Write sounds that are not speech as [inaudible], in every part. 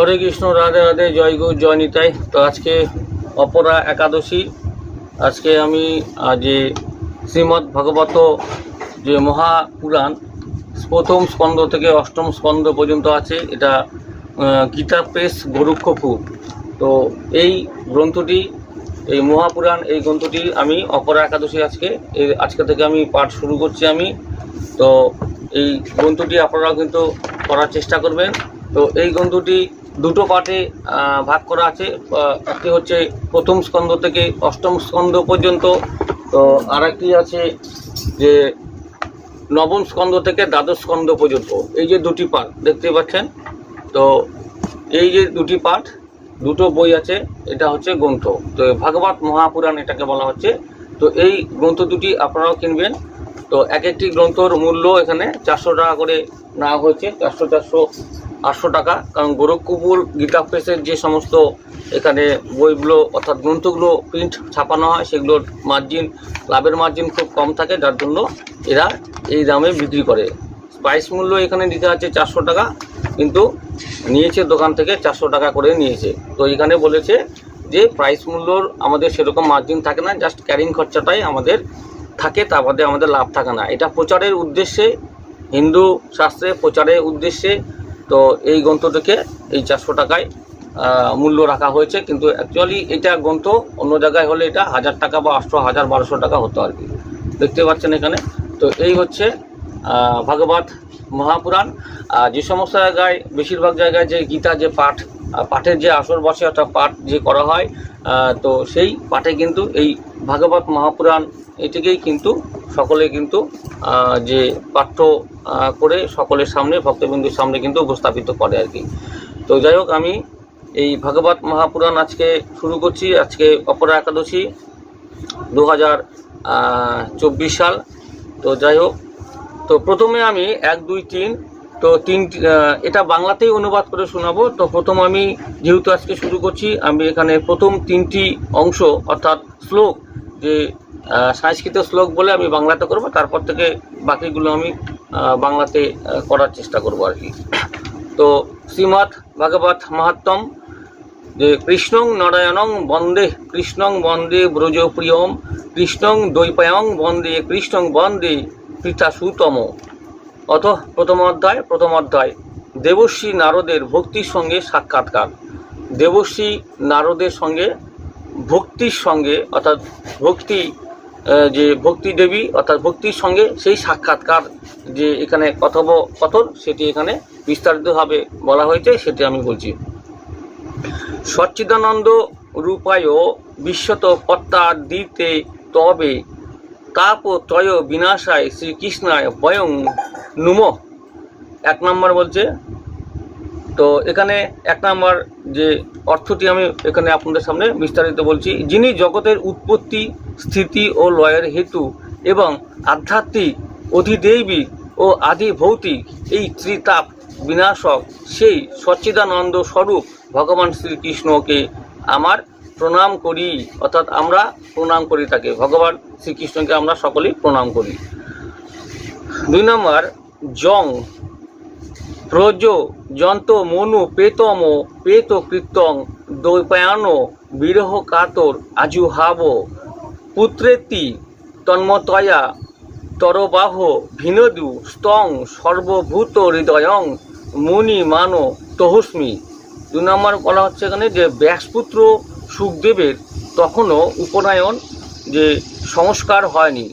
হরে কৃষ্ণ, রাধে রাধে, জয় গৌ, জয় নিতাই। তো আজকে অপরা একাদশী। আজকে আমি যে শ্রীমদ্ ভগবত যে মহাপুরাণ, প্রথম স্কন্দ থেকে অষ্টম স্কন্দ পর্যন্ত আছে। এটা গীতা প্রেস গোরক্ষপুর। তো এই গ্রন্থটি, এই মহাপুরাণ, এই গ্রন্থটি আমি অপরা একাদশী আজকে এই আজকে থেকে আমি পাঠ শুরু করছি আমি। তো এই গ্রন্থটি আপনারাও কিন্তু করার চেষ্টা করবেন। তো এই গ্রন্থটি দুটো পাঠে ভাগ করা আছে। একটি হচ্ছে প্রথম স্কন্ধ থেকে অষ্টম স্কন্ধ পর্যন্ত। তো আর একটি আছে যে নবম স্কন্ধ থেকে দ্বাদশ স্কন্ধ পর্যন্ত। এই যে দুটি পাঠ, দেখতে পাচ্ছেন? তো এই যে দুটি পাঠ, দুটো বই আছে, এটা হচ্ছে গ্রন্থ। তো ভাগবত মহাপুরাণ এটাকে বলা হচ্ছে। তো এই গ্রন্থ দুটি আপনারাও কিনবেন। তো এক একটি গ্রন্থর মূল্য এখানে চারশো টাকা করে নেওয়া হয়েছে। চারশো চারশো আটশো টাকা, কারণ গোরখপুর গীতা প্রেসের যে সমস্ত এখানে বইগুলো, অর্থাৎ গ্রন্থগুলো প্রিন্ট ছাপানো হয়, সেগুলোর মার্জিন লাভের মার্জিন খুব কম থাকে, যার জন্য এরা এই দামে বিক্রি করে। প্রাইস মূল্য এখানে দিতে আছে চারশো টাকা, কিন্তু নিয়েছে দোকান থেকে চারশো টাকা করে নিয়েছে। তো এখানে বলেছে যে প্রাইস মূল্যর আমাদের সেরকম মার্জিন থাকে না জাস্ট ক্যারিং খরচাটাই আমাদের থাকে তা বাদে আমাদের লাভ থাকে না। এটা প্রচারের উদ্দেশ্যে, হিন্দু শাস্ত্রে প্রচারের উদ্দেশ্যে তো এই গ্রন্থটিকে এই চারশো টাকায় মূল্য রাখা হয়েছে। কিন্তু অ্যাকচুয়ালি এটা গ্রন্থ অন্য জায়গায় হলে এটা হাজার টাকা বা আটশো, হাজার, বারোশো টাকা হতো আর কি। দেখতে পাচ্ছেন এখানে? তো এই হচ্ছে ভাগবত মহাপুরাণ। যে সমস্ত জায়গায়, বেশিরভাগ জায়গায় যে গীতা যে পাঠ পাঠের যে আসর বসে অর্থাৎ পাঠ যে করা হয় তো সেই পাঠে কিন্তু এই ভাগবত মহাপুরাণ এটিকেই কিন্তু সকলে কিন্তু যে পাঠ্য করে সকলের সামনে, ভক্তবিন্দুর সামনে কিন্তু উপস্থাপিত করে আর কি। তো যাই হোক, আমি এই ভাগবত মহাপুরাণ আজকে শুরু করছি। আজকে অপরা একাদশী দু হাজার চব্বিশ সাল। তো যাই হোক, তো প্রথমে আমি এক, দুই, তিন, তো তিন এটা বাংলাতেই অনুবাদ করে শোনাবো। তো প্রথম আমি যেহেতু আজকে শুরু করছি, আমি এখানে প্রথম তিনটি অংশ, অর্থাৎ শ্লোক যে সংস্কৃত শ্লোক বলে আমি বাংলাতে করব, তারপর থেকে বাকিগুলো আমি বাংলাতে করার চেষ্টা করব আর কি। তো শ্রীমৎ ভাগবত মাহাত্ম যে কৃষ্ণং নারায়ণং বন্দে, কৃষ্ণং বন্দে ব্রজপ্রিয়ম কৃষ্ণং দৈপায়ং বন্দে, কৃষ্ণং বন্দে পৃথাসুতম। অত প্রথম অধ্যায় প্রথম অধ্যায়, দেবশ্রী নারদের ভক্তির সঙ্গে সাক্ষাৎকার। দেবশ্রী নারদের সঙ্গে ভক্তির সঙ্গে, অর্থাৎ ভক্তি যে ভক্তি দেবী, অর্থাৎ ভক্তির সঙ্গে সেই সাক্ষাৎকার যে এখানে কথোপকথন, সেটি এখানে বিস্তারিতভাবে বলা হয়েছে, সেটি আমি বলছি। সচ্চিদানন্দ রূপায় বিশ্বত পত্তা দিতে তবে তাপ তয় বিনাশায় শ্রীকৃষ্ণায় বয়ং নুম। এক নম্বর বলছে তো এখানে এক নম্বর যে অর্থটি আমি এখানে আপনাদের সামনে বিস্তারিত বলছি, যিনি জগতের উৎপত্তি, স্থিতি ও লয়ের হেতু এবং আধ্যাত্মিক অধিদেবী ও আদি ভৌতিক এই ত্রিতাপ বিনাশক, সেই সচ্চিদানন্দ স্বরূপ ভগবান শ্রীকৃষ্ণকে আমার প্রণাম করি, অর্থাৎ আমরা প্রণাম করি তাকে, ভগবান শ্রীকৃষ্ণকে আমরা সকলেই প্রণাম করি। দুই নম্বর, জং প্রজ যন্ত মনু, পেতম, পেত কীর্তন দৈপায়ন, বিরহ কাতর আজুহাব পুত্রেতি তন্মতয়া তরবাহ, ভিনদু, স্তং, সর্বভূত হৃদয়ং, মুনি, মানো তহস্মি দু নম্বর বলা হচ্ছে এখানে যে ব্যাসপুত্র সুখদেবের তখনও উপনয়ন যে সংস্কার হয়নি।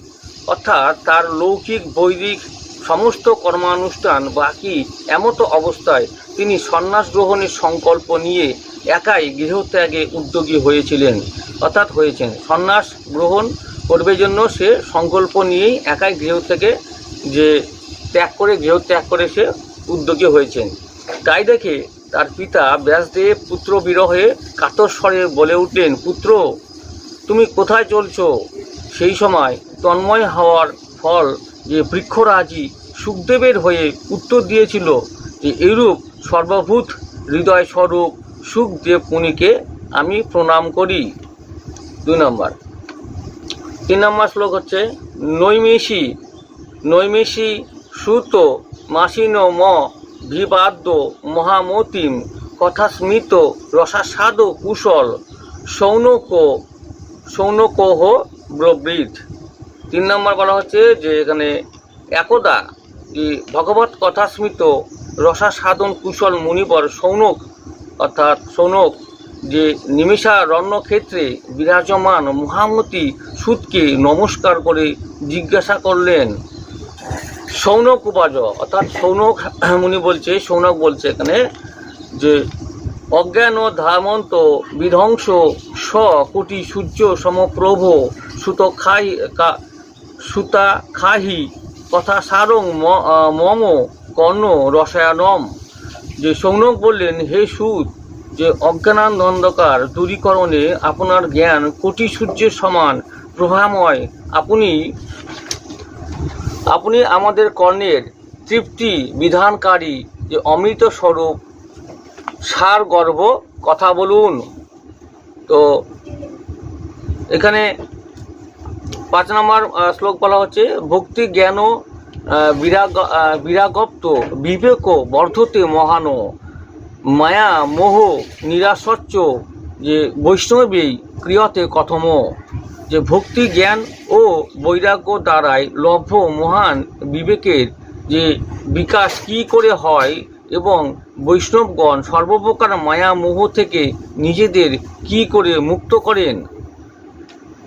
অর্থাৎ তার লৌকিক, বৈদিক সমস্ত কর্মানুষ্ঠান বাকি এমতো অবস্থায় তিনি সন্ন্যাস গ্রহণের সংকল্প নিয়ে একাই গৃহত্যাগে উদ্যোগী হয়েছিলেন, অর্থাৎ হয়েছেন। সন্ন্যাস গ্রহণ করবে জন্য সে সংকল্প নিয়েই একাই গৃহ থেকে যে ত্যাগ করে, গৃহত্যাগ করে সে উদ্যোগী হয়েছেন। তাই দেখে তার পিতা ব্যাসদেব পুত্র বিরহে কাতর স্বরে বলে উঠলেন, পুত্র, তুমি কোথায় চলছ? সেই সময় তন্ময় হওয়ার ফল যে বৃক্ষরাজি সুখদেবের হয়ে উত্তর দিয়েছিল যে এইরূপ সর্বভূত হৃদয় স্বরূপ সুখদেব মুনিকে আমি প্রণাম করি। দুই নম্বর। তিন নম্বর শ্লোক হচ্ছে, নৈমেষী নৈমেষী সুত মাসিন ম বিবাদ্য মহামতিম কথা স্মিত রসাস্বাদ কুশল সৌনক, সৌনকহ ব্রবৃত। তিন নম্বর বলা হচ্ছে যে এখানে একদা যে ভগবত কথা রসা সাধন কুশল মুনিবর সৌনক, অর্থাৎ সৌনক, যে নিমিষা রণ্যক্ষেত্রে বিরাজমান মহামতি সুদকে নমস্কার করে জিজ্ঞাসা করলেন, সৌনক উপাজ, অর্থাৎ সৌনক [clears throat] মুনি বলছে, সৌনক বলছে এখানে যে, অজ্ঞান ও ধামন্ত বিধ্বংস স কোটি সূর্য সমপ্রভ সুত খাই সুতা খাহি কথা সারং মম, কর্ণ, রসায়নম। যে সৌনক বললেন, হে সুদ যে অজ্ঞানান অন্ধকার দূরীকরণে আপনার জ্ঞান কোটি সূর্যের সমান প্রভাময়, আপনি আপনি আমাদের কর্ণের তৃপ্তি বিধানকারী যে অমৃত স্বরূপ সার গর্ভ কথা বলুন। তো এখানে পাঁচ নম্বর শ্লোক বলা হচ্ছে, ভক্তি, জ্ঞান বিরাগ বিরাগপ্ত, বিবেক, বর্ধতে মহান, মায়া, মোহ নিরাসচ্চ যে বৈষ্ণবী ক্রিয়তে কথম, যে ভক্তি, জ্ঞান ও বৈরাগ্য দ্বারাই লভ্য, মহান, বিবেকের যে বিকাশ কি করে হয় এবং বৈষ্ণবগণ সর্বপ্রকার মায়া, মোহ থেকে নিজেদের কি করে মুক্ত করেন?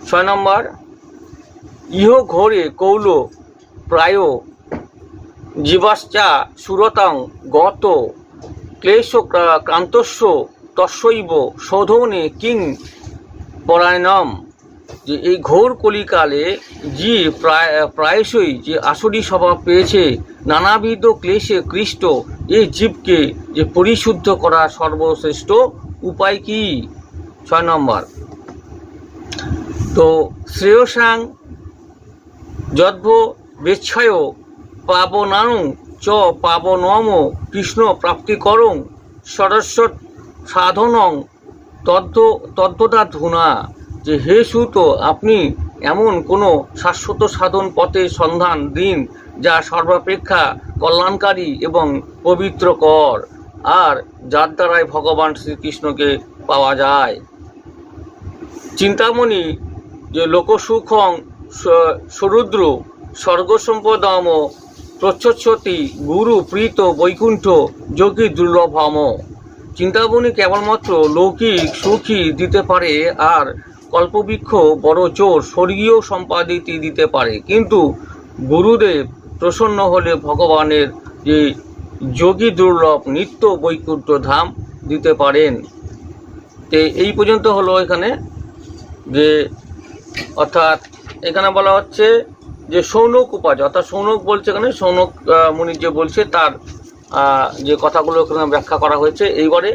ছয় নম্বর ইহ ঘোরে কৌল প্রায় জীবাশ্চা সুরতাং গত ক্লেশ ক্রান্তস্য তস্যৈব শোধনে কিং পরায়ণম। যে এই ঘোর কলিকালে যে প্রায়, প্রায়শই যে আসরি স্বভাব পেয়েছে, নানাবিধ ক্লেশে কৃষ্ট এই জীবকে যে পরিশুদ্ধ করা সর্বশ্রেষ্ঠ উপায় কি? ছয় নম্বর। তো শ্রেয়সাং যদ্ভ বেচ্ছয় পাবনাং চ পাবনম কৃষ্ণ প্রাপ্তিকরং সরস্বত সাধনং তদ্দ তদ্দতা ধুনা। যে হে সুত, আপনি এমন কোনো শাশ্বত সাধন পথে সন্ধান দিন যা সর্বাপেক্ষা কল্যাণকারী এবং পবিত্রকর আর যার দ্বারাই ভগবান শ্রীকৃষ্ণকে পাওয়া যায়। চিন্তামণি, যে লোকসুখং সরুদ্র, স্বর্গসম্পদম প্রচ্ছতি গুরু, প্রীত, বৈকুণ্ঠ, যোগী, দুর্লভম। চিন্তামণি কেবলমাত্র লৌকিক সুখী দিতে পারে আর কল্পবৃক্ষ বড় চোর স্বর্গীয় সম্পাদিতি দিতে পারে। কিন্তু গুরুদেব প্রসন্ন হলে ভগবানের যে যোগী দুর্লভ নিত্য বৈকুণ্ঠ ধাম দিতে পারেন। তো এই পর্যন্ত হলো এখানে যে অর্থাৎ এখানে বলা হচ্ছে যে সৌনক উপাজ অর্থাৎ সৌনক বলছে এখানে, সৌনক মুনি যে বলছে তার যে কথাগুলো এখানে ব্যাখ্যা করা হয়েছে। এইবারে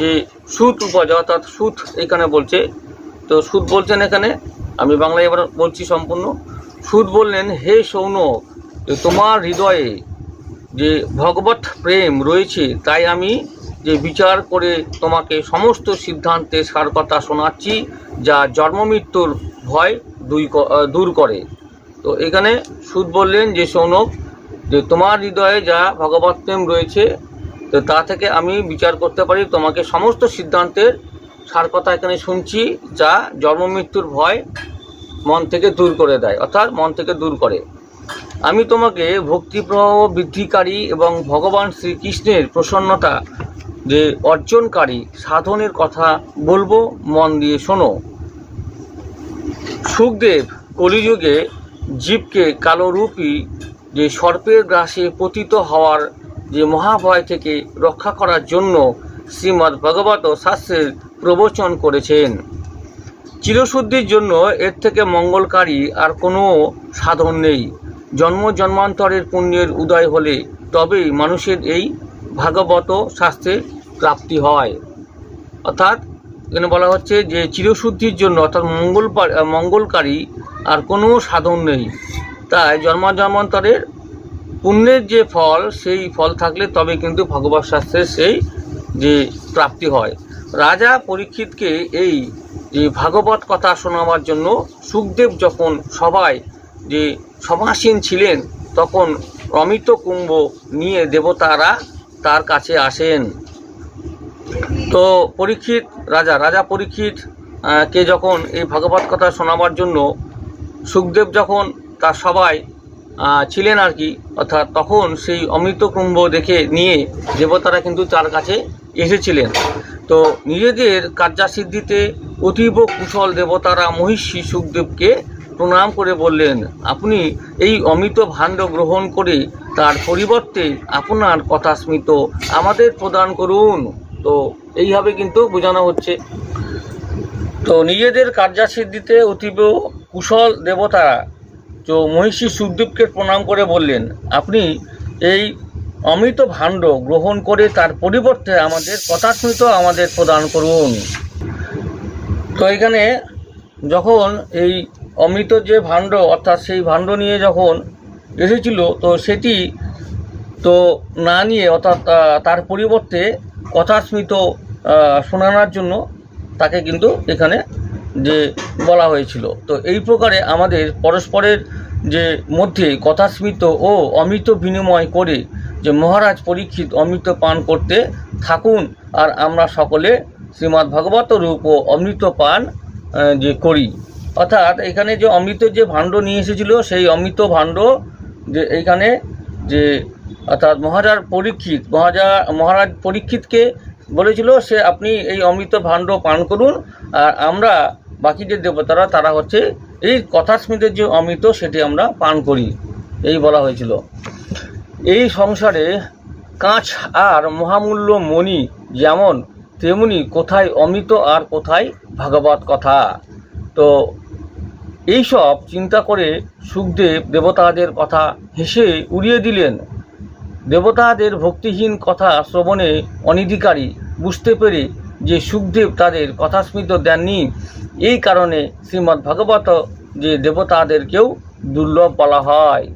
যে সুত উপাজ অর্থাৎ সুত এখানে বলছে। তো সুদ বলছেন এখানে, আমি বাংলায় এবার বলছি সম্পূর্ণ। সুদ বললেন, হে সৌনক, যে তোমার হৃদয়ে যে ভগবত প্রেম রয়েছে, তাই আমি যে বিচার করে তোমাকে সমস্ত সিদ্ধান্তে সার কথা শোনাচ্ছি, যা জন্ম মৃত্যুর ভয় দুই দূর করে। তো এখানে সুদ বললেন যে, সৌনক, যে তোমার হৃদয়ে যা ভগবত প্রেম রয়েছে, তো তা থেকে আমি বিচার করতে পারি। তোমাকে সমস্ত সিদ্ধান্তের সার কথা এখানে শুনছি, যা জন্ম মৃত্যুর ভয় মন থেকে দূর করে দেয়, অর্থাৎ মন থেকে দূর করে। আমি তোমাকে ভক্তিপ্রবাহ বৃদ্ধিকারী এবং ভগবান শ্রীকৃষ্ণের প্রসন্নতা যে অর্জনকারী সাধনের কথা বলব, মন দিয়ে শোনো। সুখদেব কলিযুগে জীবকে কালোরূপী যে সর্পের গ্রাসে পতিত হওয়ার যে মহাভয় থেকে রক্ষা করার জন্য শ্রীমদ্ ভগবত শাস্ত্রের প্রবচন করেছেন। চিরশুদ্ধির জন্য এর থেকে মঙ্গলকারী আর কোনো সাধন নেই। জন্ম জন্মান্তরের পুণ্যের উদয় হলে তবেই মানুষের এই ভাগবত শাস্ত্রের প্রাপ্তি হয়। অর্থাৎ এখানে বলা হচ্ছে যে চিরশুদ্ধির জন্য অর্থাৎ মঙ্গল মঙ্গলকারী আর কোনো সাধন নেই। তাই জন্ম জন্মান্তরের পুণ্যের যে ফল, সেই ফল থাকলে তবে কিন্তু ভগবত শাস্ত্রের সেই যে প্রাপ্তি হয়। রাজা পরীক্ষিতকে এই যে ভাগবত কথা শোনাবার জন্য সুখদেব যখন সবাই যে সমাসীন ছিলেন, তখন অমিত কুম্ভ নিয়ে দেবতারা তার কাছে আসেন। তো পরীক্ষিত রাজা রাজা পরীক্ষিত কে যখন এই ভাগবত কথা শোনাবার জন্য সুখদেব যখন তার সবাই ছিলেন আর কি, অর্থাৎ তখন সেই অমৃত কুম্ভ দেখে নিয়ে দেবতারা কিন্তু তার কাছে এসেছিলেন। তো নিজেদের কার্যাসিদ্ধিতে অতীব কুশল দেবতারা মহিষী সুখদেবকে প্রণাম করে বললেন, আপনি এই অমৃত ভাণ্ড গ্রহণ করে তার পরিবর্তে আপনার কথা স্মৃত আমাদের প্রদান করুন। তো এইভাবে কিন্তু বোঝানো হচ্ছে। তো নিজেদের কার্যাসিদ্ধিতে অতীব কুশল দেবতারা, তো মহিষী সুখদেবকে প্রণাম করে বললেন, আপনি এই অমৃত ভাণ্ড গ্রহণ করে তার পরিবর্তে আমাদের কথাস্মৃত আমাদের প্রদান করুন। তো এখানে যখন এই অমৃত যে ভাণ্ড, অর্থাৎ সেই ভাণ্ড নিয়ে যখন এসেছিল, তো সেটি তো না নিয়ে, অর্থাৎ তার পরিবর্তে কথাস্মৃত শোনানোর জন্য তাকে কিন্তু এখানে যে বলা হয়েছিল। তো এই প্রকারে আমাদের পরস্পরের যে মধ্যে কথাস্মৃত ও অমৃত বিনিময় করে যে মহারাজ পরীক্ষিত অমৃত পান করতে থাকুন, আর আমরা সকলে শ্রীমদ্ ভাগবত রূপ ও অমৃত পান যে করি। অর্থাৎ এখানে যে অমৃত যে ভাণ্ড নিয়ে এসেছিল, সেই অমৃত ভাণ্ড যে এইখানে যে অর্থাৎ মহারাজ পরীক্ষিত মহারাজা মহারাজ পরীক্ষিতকে বলেছিল সে আপনি এই অমৃত ভাণ্ড পান করুন, আর আমরা বাকি যে দেবতারা তারা হচ্ছে এই কথাস্মৃতির যে অমৃত সেটি আমরা পান করি, এই বলা হয়েছিল। এই সংসারে কাঁচ আর মহামূল্য মণি যেমন, তেমনি কোথায় অমৃত আর কোথায় ভাগবত কথা। তো এইসব চিন্তা করে সুখদেব দেবতাদের কথা হেসে উড়িয়ে দিলেন। দেবতাদের ভক্তিহীন কথা শ্রবণে অনিধিকারী বুঝতে পেরে যে সুখদেব তাদের কথাস্মৃত দেননি, এই কারণে শ্রীমদ্ ভাগবত যে দেবতাদেরকেও দুর্লভ বলা হয়।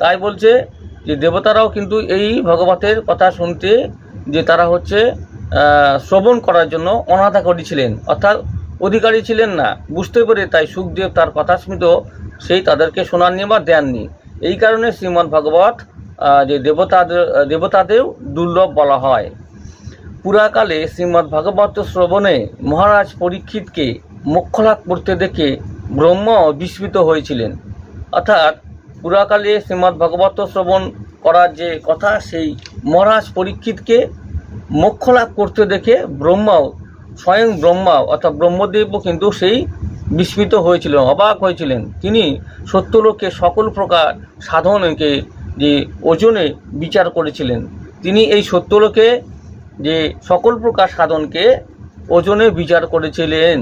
তাই বলছে যে দেবতারাও কিন্তু এই ভগবতের কথা শুনতে যে তারা হচ্ছে শ্রবণ করার জন্য অনাথা করেছিলেন। অর্থাৎ অধিকারী ছিলেন না। বুঝতে পেরে তাই সুখদেব তার কথা স্মৃত, সেই তাদেরকে শোনাননি বা দেননি। এই কারণে শ্রীমদ্ ভাগবত যে দেবতাদের দেবতাদেরও দুর্লভ বলা হয়। পুরাকালে শ্রীমদ্ ভাগবত শ্রবণে মহারাজ পরীক্ষিতকে মোক্ষলাভ করতে দেখে ব্রহ্ম বিস্মিত হয়েছিলেন। অর্থাৎ পুরাকালে শ্রীমদ্ ভাগবত শ্রবণ করার যে কথা, সেই মহারাজ পরীক্ষিতকে মোক্ষ লাভ করতে দেখে ব্রহ্মাও স্বয়ং ব্রহ্মা অর্থাৎ ব্রহ্মদেবও কিন্তু সেই বিস্মিত হয়েছিলেন, অবাক হয়েছিলেন। তিনি সত্যলোকে সকল প্রকার সাধনকে যে ওজনে বিচার করেছিলেন, তিনি এই সত্যলোকে যে সকল প্রকার সাধনকে ওজনে বিচার করেছিলেন।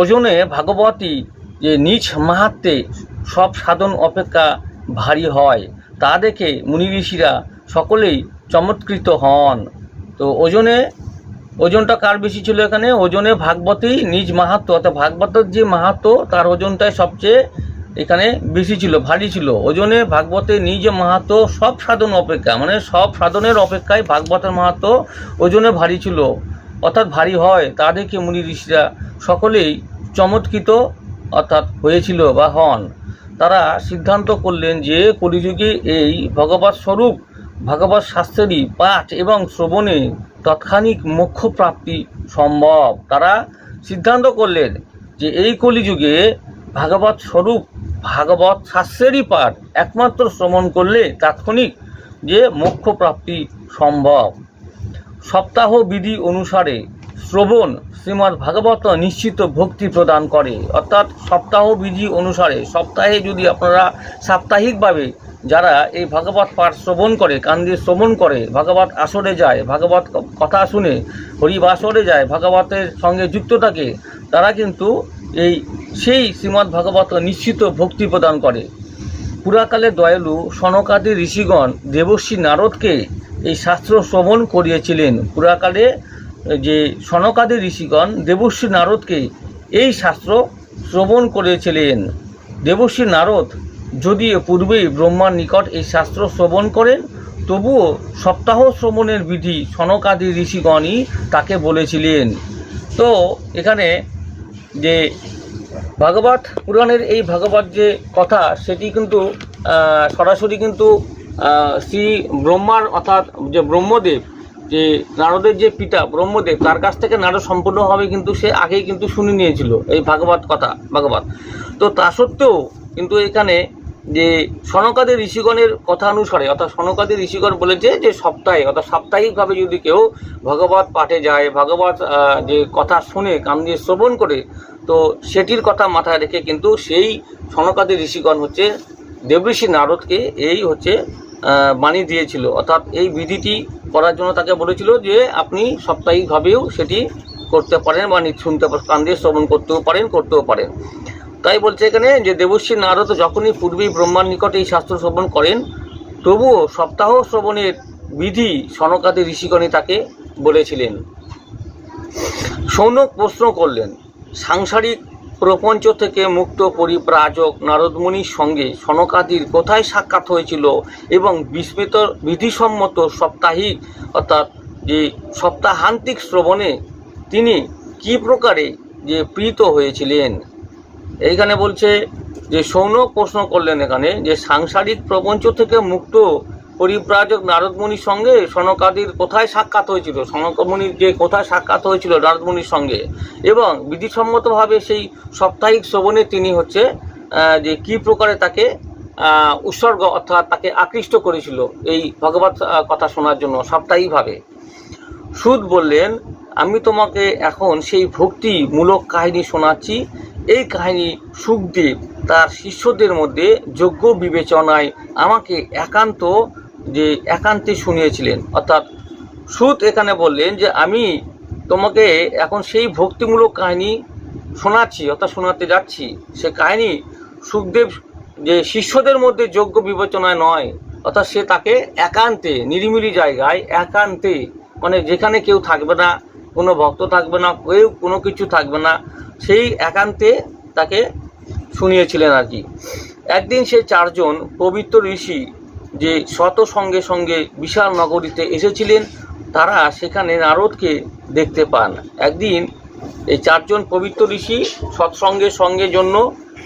ওজনে ভাগবতী যে নিজ মাহাত্মে সব সাধন অপেক্ষা ভারী হয়, তা দেখে মুনি ঋষিরা সকলেই চমৎকৃত হন। তো ওজনে ওজনটা কার বেশি ছিল এখানে? ওজনে ভাগবতী নিজ মাহাত্ম, অর্থাৎ ভাগবতের যে মাহাত্ম, তার ওজনটাই সবচেয়ে এখানে বেশি ছিল, ভারী ছিল। ওজনে ভাগবতের নিজ মাহাত্ম, সব সাধন অপেক্ষা মানে সব সাধনের অপেক্ষায় ভাগবতের মাহাত্ম ওজনে ভারী ছিল। অর্থাৎ ভারী হয়, তা দেখে মুনি ঋষিরা সকলেই চমৎকৃত, অর্থাৎ হয়েছিল বা হন। তারা সিদ্ধান্ত করলেন যে কলিযুগে এই ভগবত স্বরূপ ভগবত শাস্ত্রেরই পাঠ এবং শ্রবণে তৎক্ষণিক মোক্ষ প্রাপ্তি সম্ভব। তারা সিদ্ধান্ত করলেন যে এই কলিযুগে ভাগবত স্বরূপ, ভাগবত শাস্ত্রেরই পাঠ একমাত্র শ্রবণ করলে তাৎক্ষণিক যে মোক্ষ প্রাপ্তি সম্ভব। সপ্তাহ বিধি অনুসারে শ্রবণ শ্রীমদ্ ভাগবত নিশ্চিত ভক্তি প্রদান করে। অর্থাৎ সপ্তাহ বিধি অনুসারে সপ্তাহে যদি আপনারা সাপ্তাহিকভাবে যারা এই ভাগবত পাঠ শ্রবণ করে, কান দিয়ে শ্রবণ করে, ভাগবত আসরে যায়, ভাগবত কথা শুনে, হরিবাসরে যায়, ভাগবতের সঙ্গে যুক্ত থাকে, তারা কিন্তু এই সেই শ্রীমদ্ ভাগবত নিশ্চিত ভক্তি প্রদান করে। পুরাকালে দয়ালু সনকাদি ঋষিগণ দেবশ্রী নারদকে এই শাস্ত্র শ্রবণ করিয়েছিলেন। পুরাকালে যে সনকাদি ঋষিগণ দেবশ্রী নারদকে এই শাস্ত্র শ্রবণ করেছিলেন। দেবশ্রী নারদ যদিও পূর্বেই ব্রহ্মার নিকট এই শাস্ত্র শ্রবণ করেন, তবুও সপ্তাহ শ্রবণের বিধি সনকাদি ঋষিগণই তাকে বলেছিলেন। তো এখানে যে ভাগবত পুরাণের এই ভাগবত যে কথা, সেটি কিন্তু সরাসরি কিন্তু শ্রী ব্রহ্মার অর্থাৎ যে ব্রহ্মদেব যে নারদের যে পিতা ব্রহ্মদেব, তার কাছ থেকে নারদ সম্পূর্ণভাবে কিন্তু সে আগেই কিন্তু শুনে নিয়েছিল এই ভাগবত কথা, ভাগবত। তো তা সত্ত্বেও কিন্তু এখানে যে সনকাদের ঋষিগণের কথা অনুসারে, অর্থাৎ সনকাদের ঋষিগণ বলেছে যে সপ্তাহে, অর্থাৎ সাপ্তাহিকভাবে যদি কেউ ভগবত পাঠে যায়, ভগবত যে কথা শুনে, কান দিয়ে শ্রবণ করে, তো সেটির কথা মাথায় রেখে কিন্তু সেই সনকাদের ঋষিগণ হচ্ছে দেবঋষি নারদকে, এই হচ্ছে বাণী দিয়েছিল। অর্থাৎ এই বিধিটি করার জন্য তাকে বলেছিল যে আপনি সাপ্তাহিকভাবেও সেটি করতে পারেন বা শুনতে কান দিয়ে শ্রবণ করতেও পারেন করতেও পারেন। তাই বলছে এখানে যে দেবশ্রী নারদ যখনই পূর্বেই ব্রহ্মার নিকটে এই শাস্ত্র শ্রবণ করেন, তবুও সপ্তাহ শ্রবণের বিধি সনকাদি ঋষিগণই তাকে বলেছিলেন, সৌনক প্রশ্ন করলেন, সাংসারিক প্রপঞ্চ থেকে মুক্ত পরিপ্রাজক নারদমুনির সঙ্গে সনকাদির কোথায় সাক্ষাৎ হয়েছিল এবং বিস্মিত বিধিসম্মত সাপ্তাহিক অর্থাৎ যে সপ্তাহান্তিক শ্রবণে তিনি কি প্রকারে যে প্রীত হয়েছিলেন? এইখানে বলছে যে সৌনক প্রশ্ন করলেন এখানে যে সাংসারিক প্রপঞ্চ থেকে মুক্ত পরিব্রাজক নারদমুনির সঙ্গে সনকাদির কোথায় সাক্ষাৎ হয়েছিল? সনকমুনির যে কোথায় সাক্ষাৎ হয়েছিল নারদমুনির সঙ্গে? এবং বিধিসম্মতভাবে সেই সাপ্তাহিক শ্রবণে তিনি হচ্ছে যে কি প্রকারে তাকে উৎসর্গ অর্থাৎ তাকে আকৃষ্ট করেছিল এই ভগবত কথা শোনার জন্য সাপ্তাহিকভাবে। সুদ বললেন, আমি তোমাকে এখন সেই ভক্তিমূলক কাহিনী শোনাচ্ছি। এই কাহিনী সুখদেব তার শিষ্যদের মধ্যে যোগ্য বিবেচনায় আমাকে একান্ত যে একান্তে শুনিয়েছিলেন। অর্থাৎ সুদ এখানে বললেন যে, আমি তোমাকে এখন সেই ভক্তিমূলক কাহিনী শোনাচ্ছি, অর্থাৎ শোনাতে যাচ্ছি। সে কাহিনী সুখদেব, যে শিষ্যদের মধ্যে যোগ্য বিবেচনায় নয়, অর্থাৎ সে তাকে একান্তে, নিরিমিলি জায়গায় একান্তে মানে যেখানে কেউ থাকবে না, কোনো ভক্ত থাকবে না, কেউ কোনো কিছু থাকবে না, সেই একান্তে তাকে শুনিয়েছিলেন আর কি। একদিন সে চারজন পবিত্র ঋষি যে শত সঙ্গে সঙ্গে বিশাল নগরীতে এসেছিলেন, তারা সেখানে নারদকে দেখতে পান। একদিন এই চারজন পবিত্র ঋষি সৎসঙ্গের সঙ্গে জন্য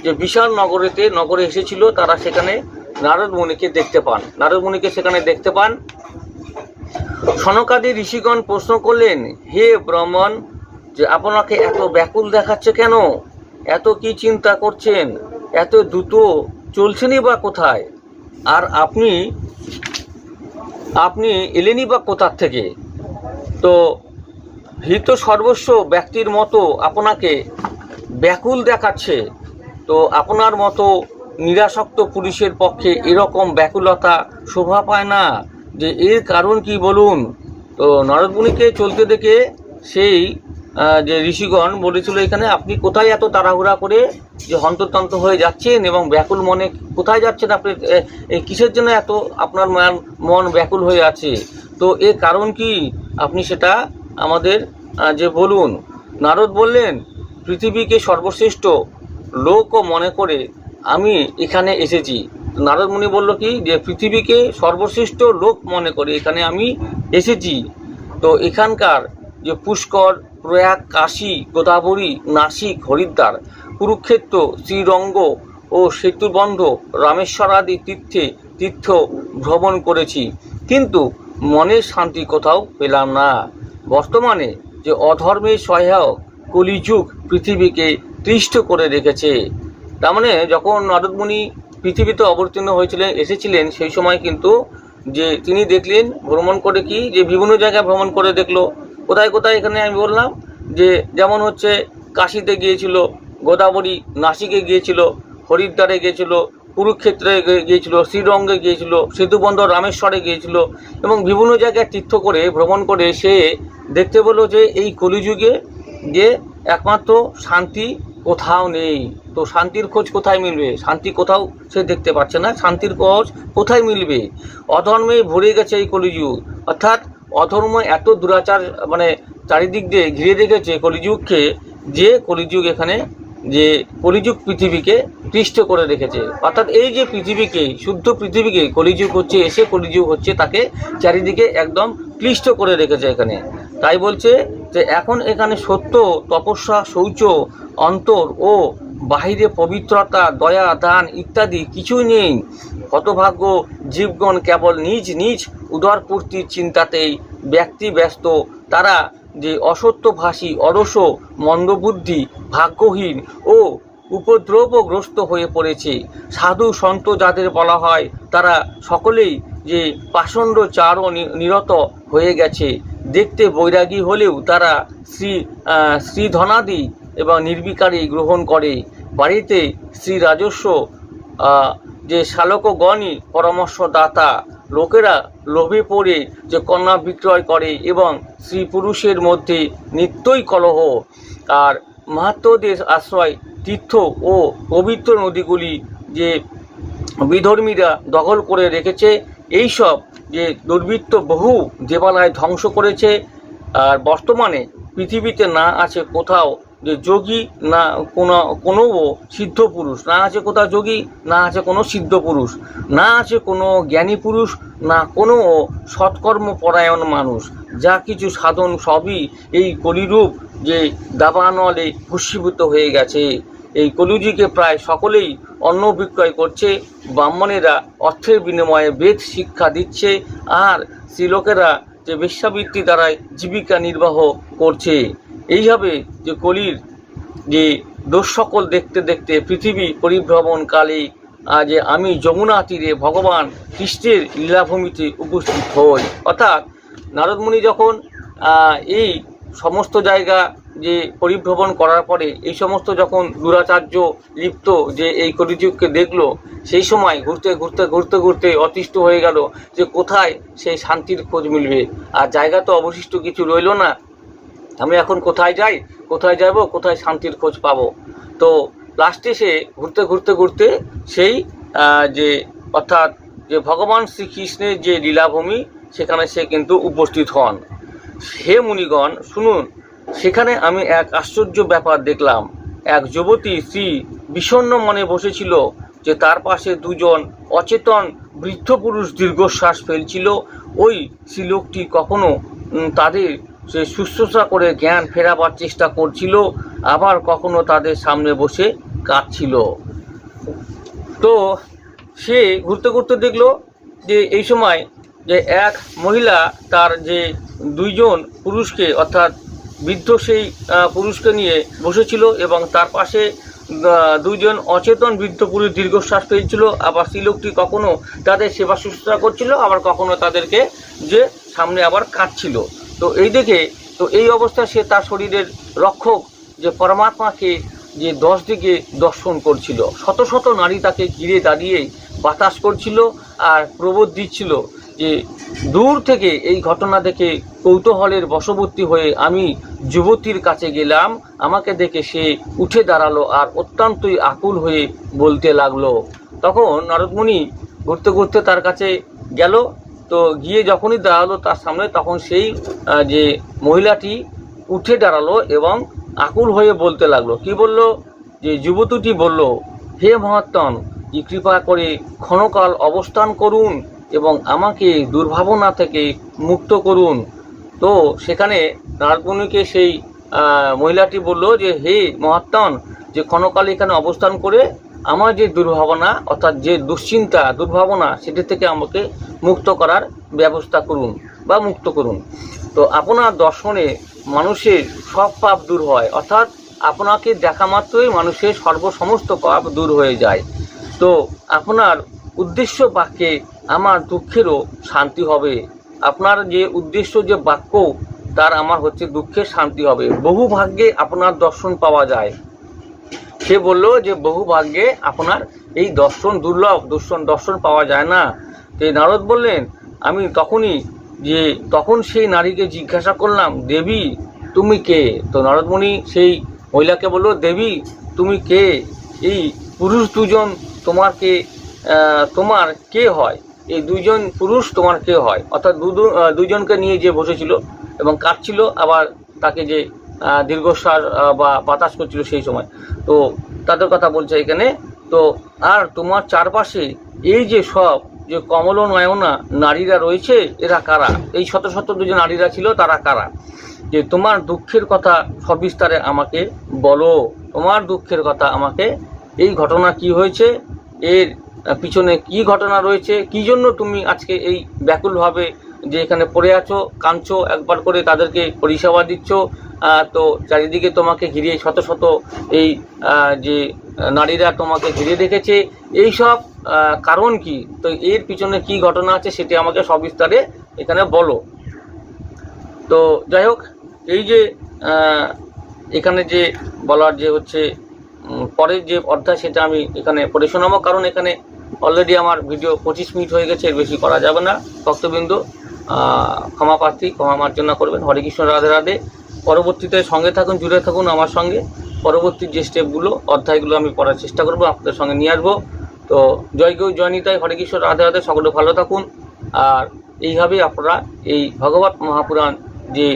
যে বিশাল নগরেতে নগরে এসেছিল, তারা সেখানে নারদ মুনিকে দেখতে পান। নারদ মুনিকে সেখানে দেখতে পান। সনকাদি ঋষিগণ প্রশ্ন করলেন, হে ব্রাহ্মণ, যে আপনাকে এত ব্যাকুল দেখাচ্ছে কেন? এত কি চিন্তা করছেন? এত দ্রুত চলছেনই বা কোথায়? আর আপনি আপনি এলেনই বা কোথার থেকে? তো হিত সর্বস্ব ব্যক্তির মতো আপনাকে ব্যাকুল দেখাচ্ছে। তো আপনার মতো নিরাসক্ত পুলিশের পক্ষে এরকম ব্যাকুলতা শোভা পায় না যে এর কারণ কি বলুন? তো নরদমুনিকে চলতে দেখে সেই যে ঋষিগণ বলেছিল এখানে আপনি কোথায় এত তাড়াহুড়া করে যে হন্ততন্ত হয়ে যাচ্ছেন এবং ব্যাকুল মনে কোথায় যাচ্ছেন? আপনি এ, এ, কিসের জন্য এত আপনার মন ব্যাকুল হয়ে আছে? তো এর কারণ কি? আপনি সেটা আমাদের যে বলুন। নারদ বললেন পৃথিবীকে সর্বশ্রেষ্ঠ লোকও মনে করে আমি এখানে এসেছি। নারদ মুনি বলল কি? যে পৃথিবীকে সর্বশ্রেষ্ঠ লোক মনে করে এখানে আমি এসেছি। তো এখানকার যে পুষ্কর প্রয়াগ, কাশী, গোদাবরী নাসিক হরিদ্বার, কুরুক্ষেত্র, শ্রীরঙ্গ ও সেতুবন্ধ, রামেশ্বর আদি তীর্থে তীর্থ ভ্রমণ করেছি। কিন্তু মনের শান্তি কোথাও পেলাম না। বর্তমানে যে অধর্মের সহায়ক কলিযুগ পৃথিবীকে ক্লিষ্ট করে রেখেছে, তার মানে যখন নারদমুনি পৃথিবীতে অবতীর্ণ হয়েছিলেন, এসেছিলেন, সেই সময় কিন্তু যে তিনি দেখলেন, ভ্রমণ করে কি? যে বিভিন্ন জায়গায় ভ্রমণ করে দেখল কোথায় কোথায় এখানে আমি বললাম যে যেমন হচ্ছে কাশিতে গিয়েছিল, গোদাবরী নাসিকে গিয়েছিল, হরিদ্বারে গিয়েছিল, কুরুক্ষেত্রে গিয়েছিল, শ্রীরঙ্গে গিয়েছিল সেতুবন্ধ রামেশ্বরে গিয়েছিল এবং বিভিন্ন জায়গায় তীর্থ করে, ভ্রমণ করে সে দেখতে পেল যে এই কলিযুগে যে একমাত্র শান্তি কোথাও নেই। তো শান্তির খোঁজ কোথায় মিলবে? শান্তি কোথাও সে দেখতে পাচ্ছে না। শান্তির খোঁজ কোথায় মিলবে? অধর্মে ভরে গেছে এই কলিযুগ। অর্থাৎ অধর্ম এত দুরাচার মানে চারিদিক দিয়ে ঘিরে রেখেছে কলিযুগকে যে কলিযুগ এখানে, যে কলিযুগ পৃথিবীকে ক্লিষ্ট করে রেখেছে। অর্থাৎ এই যে পৃথিবীকে, শুদ্ধ পৃথিবীকে কলিযুগ হচ্ছে, এসে কলিযুগ হচ্ছে, তাকে চারিদিকে একদম ক্লিষ্ট করে রেখেছে এখানে। তাই বলছে যে এখন এখানে সত্য, তপস্যা, শৌচ, অন্তর ও বাহিরে পবিত্রতা, দয়া, দান ইত্যাদি কিছুই নেই। হতভাগ্য জীবগণ কেবল নিজ নিজ উদরপূর্তির চিন্তাতেই ব্যক্তি ব্যস্ত। তারা যে অসত্যভাষী অরস মন্দবুদ্ধি, ভাগ্যহীন ও উপদ্রবগ্রস্ত হয়ে পড়েছে। সাধু সন্ত যাদের বলা হয়, তারা সকলেই যে পাষণ্ড চারও নিরত হয়ে গেছে। দেখতে বৈরাগী হলেও তারা শ্রী শ্রীধনাদি এবং নির্বিকারী গ্রহণ করে। বাড়িতে শ্রী রাজস্ব যে শালকগণই পরামর্শদাতা, লোকেরা লোভে পড়ে যে কন্যা বিক্রয় করে এবং স্ত্রী পুরুষের মধ্যে নিত্যই কলহ। আর মাহাত্মদের আশ্রয় তীর্থ ও পবিত্র নদীগুলি যে বিধর্মীরা দখল করে রেখেছে এই সব যে দুর্বৃত্ত বহু দেবালয় ধ্বংস করেছে, আর বর্তমানে পৃথিবীতে না আছে কোথাও যে যোগী না কোনো কোনো সিদ্ধ পুরুষ, না আছে কোথাও যোগী, না আছে কোনো সিদ্ধ পুরুষ, না আছে কোনো জ্ঞানী পুরুষ, না কোনো সৎকর্ম পরায়ণ মানুষ। যা কিছু সাধন সবই এই কলিরূপ যে দাবানলে ভূষীভূত হয়ে গেছে। এই কলিযুগে প্রায় সকলেই অন্ন বিক্রয় করছে, ব্রাহ্মণেরা অর্থের বিনিময়ে বেদ শিক্ষা দিচ্ছে, আর স্ত্রীলোকেরা যে বেশ্যাবৃত্তি দ্বারাই জীবিকা নির্বাহ করছে। এইভাবে যে কলির যে দোষ সকল দেখতে দেখতে পৃথিবী পরিভ্রমণকালে আজ আমি যমুনা তীরে ভগবান কৃষ্ণের লীলাভূমিতে উপস্থিত হই। অর্থাৎ নারদমুনি যখন এই সমস্ত জায়গা যে পরিভ্রমণ করার পরে, এই সমস্ত যখন দুরাচার্য লিপ্ত যে এই কলিযুগকে দেখল, সেই সময় ঘুরতে ঘুরতে ঘুরতে ঘুরতে অতিষ্ঠ হয়ে গেল যে কোথায় সেই শান্তির খোঁজ মিলবে। আর জায়গা তো অবশিষ্ট কিছু রইল না আমি এখন কোথায় যাই? কোথায় যাব? কোথায় শান্তির খোঁজ পাবো? তো লাস্টে সে ঘুরতে ঘুরতে ঘুরতে সেই যে অর্থাৎ যে ভগবান শ্রীকৃষ্ণের যে লীলাভূমি, সেখানে সে কিন্তু উপস্থিত হন। হে মুনিগণ, শুনুন, সেখানে আমি এক আশ্চর্য ব্যাপার দেখলাম। এক যুবতী স্ত্রী বিষণ্ণ মনে বসেছিল যে তার পাশে দুজন অচেতন বৃদ্ধ পুরুষ দীর্ঘশ্বাস ফেলছিল। ওই শ্রীলোকটি কখনো তাদের সে শুশ্রূষা করে জ্ঞান ফেরাবার চেষ্টা করছিল আবার কখনো তাদের সামনে বসে কাঁদছিল। তো সে ঘুরতে ঘুরতে দেখল যে এই সময় যে এক মহিলা তার যে দুইজন পুরুষকে অর্থাৎ বৃদ্ধ সেই পুরুষকে নিয়ে বসেছিল এবং তার পাশে আহ, দুইজন অচেতন বৃদ্ধ পুরুষ দীর্ঘশ্বাস ফেলছিল। আবার স্ত্রীলোকটি কখনো তাদের সেবা শুশ্রূষা করছিল আবার কখনো তাদেরকে যে সামনে আবার কাঁদছিল। তো এই দেখে, তো এই অবস্থায় সে তার শরীরের রক্ষক যে পরমাত্মাকে যে দশ দিকে দর্শন করছিল, শত শত নারী তাকে ঘিরে দাঁড়িয়ে বাতাস করছিল আর প্রবোধ দিচ্ছিল যে দূর থেকে এই ঘটনা দেখে কৌতূহলের বশবর্তী হয়ে আমি যুবতীর কাছে গেলাম, আমাকে দেখে সে উঠে দাঁড়াল আর অত্যন্তই আকুল হয়ে বলতে লাগল। তখন নারদমণি ঘুরতে ঘুরতে তার কাছে গেল তো গিয়ে যখনই দাঁড়াল তার সামনে, তখন সেই যে মহিলাটি উঠে দাঁড়াল এবং আকুল হয়ে বলতে লাগল। কি বলল? যে যুবতীটি বলল, হে মহাত্মন কৃপা করে ক্ষণকাল অবস্থান করুন এবং আমাকে দুর্ভাবনা থেকে মুক্ত করুন। তো সেখানে নারদমণিকে সেই মহিলাটি বলল যে, হে মহাত্মন যে ক্ষণকাল এখানে অবস্থান করে আমার যে দুর্ভাবনা, অর্থাৎ যে দুশ্চিন্তা, দুর্ভাবনা, সেটি থেকে আমাকে মুক্ত করার ব্যবস্থা করুন বা মুক্ত করুন। তো আপনার দর্শনে মানুষের সব পাপ দূর হয়, অর্থাৎ আপনাকে দেখা মাত্রই মানুষের সর্বসমস্ত পাপ দূর হয়ে যায়। তো আপনার উদ্দেশ্য বাক্যে আমার দুঃখেরও শান্তি হবে। আপনার যে উদ্দেশ্য, যে বাক্য, তার আমার হচ্ছে দুঃখের শান্তি হবে। বহু ভাগ্যে আপনার দর্শন পাওয়া যায়। সে বলল যে বহু ভাগ্যে আপনার এই দর্শন দুর্লভ দর্শন দর্শন পাওয়া যায় না। তো নারদ বললেন আমি তখনই যে তখন সেই নারীকে জিজ্ঞাসা করলাম দেবী তুমি কে? তো নারদমণি সেই মহিলাকে বলল দেবী তুমি কে? এই পুরুষ দুজন তোমার কে তোমার কে হয়? এই দুজন পুরুষ তোমার কে হয়? অর্থাৎ দু- আহ, নিয়ে যে বসেছিল এবং কাঁদছিল আবার তাকে যে দীর্ঘশ্বাস বা বাতাস করছিল সেই সময়। তো তাদের কথা বলছে এখানে। তো আর তোমার চারপাশে এই যে সব যে কমল নয়না নারীরা রয়েছে, এরা কারা? এই শত শত যে নারীরা ছিল, তারা কারা? যে তোমার দুঃখের কথা সবিস্তারে আমাকে বলো। তোমার দুঃখের কথা আমাকে, এই ঘটনা কি হয়েছে? এর পিছনে কি ঘটনা রয়েছে? কি জন্য তুমি আজকে এই ব্যাকুলভাবে যে এখানে পড়ে আছো, কাঁদছো, একবার করে তাদেরকে পরিষেবা দিচ্ছ তো চারিদিকে তোমাকে ঘিরে শত শত এই যে নারীরা তোমাকে ঘিরে রেখেছে। এই সব কারণ কি? তো এর পিছনে কি ঘটনা আছে সেটি আমাকে সবিস্তারে এখানে বলো। তো যাই হোক, এই যে এখানে যে বলার যে হচ্ছে পরের যে অধ্যায় সেটা আমি এখানে পড়ে শোনাবো, কারণ এখানে অলরেডি আমার ভিডিও পঁচিশ মিনিট হয়ে গেছে, এর বেশি করা যাবে না, ভক্তবিন্দু। ক্ষমা প্রার্থী, ক্ষমা মার্জনা করবেন। হরে কৃষ্ণ, রাধে রাধে। পরবর্তীতে সঙ্গে থাকুন, জুড়ে থাকুন আমার সঙ্গে। পরবর্তী যে স্টেপগুলো, অধ্যায়গুলো আমি পড়ার চেষ্টা করব, আপনাদের সঙ্গে নিয়ে আসব। তো জয় গৌ, জয় নিতাই, হরে কৃষ্ণ, রাধে রাধে, সকলে ভালো থাকুন। আর এইভাবেই আপনারা এই ভগবত মহাপুরাণ যে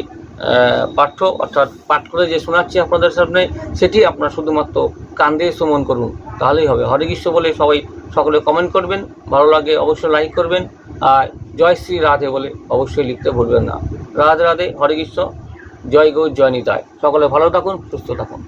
পাঠ্য, অর্থাৎ পাঠ করে যে শোনাচ্ছি আপনাদের সামনে, সেটি আপনারা শুধুমাত্র কান্দে শ্রমণ করুন। তাহলেই হবে। হরে কৃষ্ণ বলে সবাই সকলে কমেন্ট করবেন। ভালো লাগে অবশ্যই লাইক করবেন। আর জয় শ্রী রাধে বলে অবশ্যই লিখতে ভুলবেন না। রাধে রাধে, হরে কৃষ্ণ, জয় গৌ জয় নিতায় সকলে ভালো থাকুন, সুস্থ থাকুন।